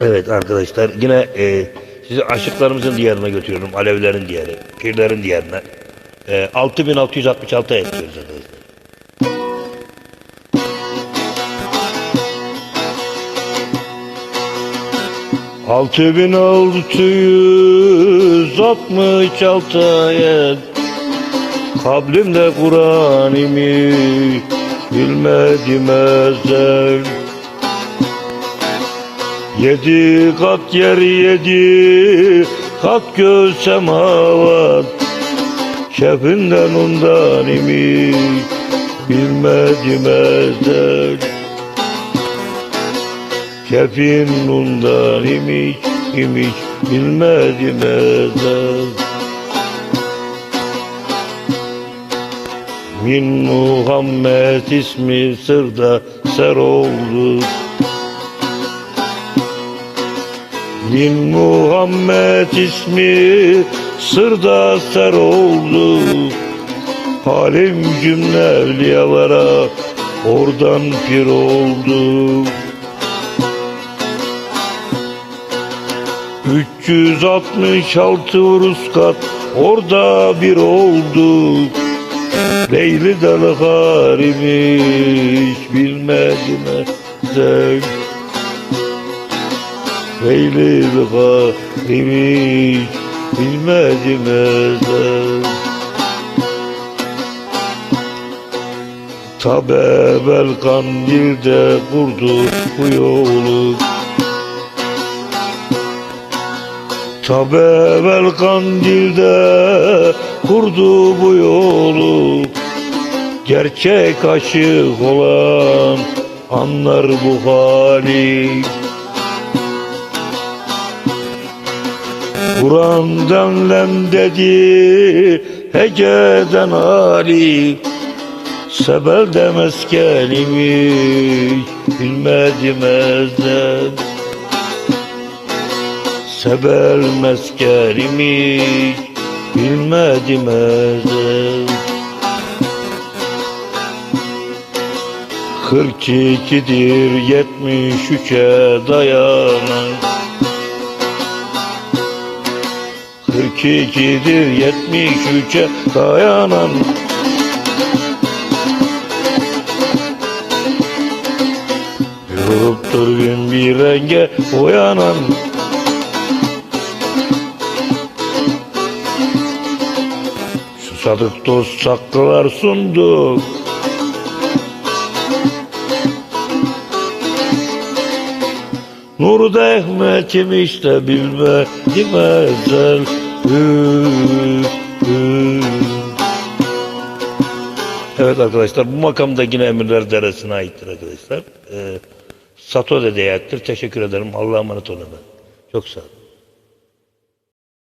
Evet arkadaşlar yine e, sizi aşıklarımızın diyarına götürüyorum. Alevlerin diyarı, pirlerin diyarına. E, 6666 ekliyoruz arkadaşlar. Altı bin altı yüz altmış altı ayet Kablimde Kur'an imiş bilmedim ezel Yedi kat yer yedi kat göz semavat Şefinden ondan imiş bilmedim ezel Şefin ondan imiş imiş bilmedim ezel Min Muhammed ismi sırda ser oldu Min Muhammed ismi sırda ser oldu. Halim cümle evliyalara oradan pir oldu. 366 Ruskat orada bir oldu. Leyli dalı harimiş bilmedim ezel Leyli dalı harimiş bilmedim ezel Tabe bel kandilde kurdu bu yolu. Tabe evvel kandilde kurdu bu yolu. Gerçek aşık olan anlar bu hali Kur'an'dan lem dedi heceden Ali. Sebel demez kelimi bilmedim ezden. Sebel meskerimi bilmedim ezel Kırk ikidir yetmiş üçe dayanan Kırk ikidir yetmiş üçe dayanan. Yuruptur gün bir renge uyanan. Susadık dost saklılar sunduk Nuru da Ehmet'im işte bilmedim ezel. Evet arkadaşlar bu makam da yine Emirler Deresi'ne aittir arkadaşlar. Ee, Sato dedeye aittir. Teşekkür ederim. Allah'a emanet olun. Çok sağ olun.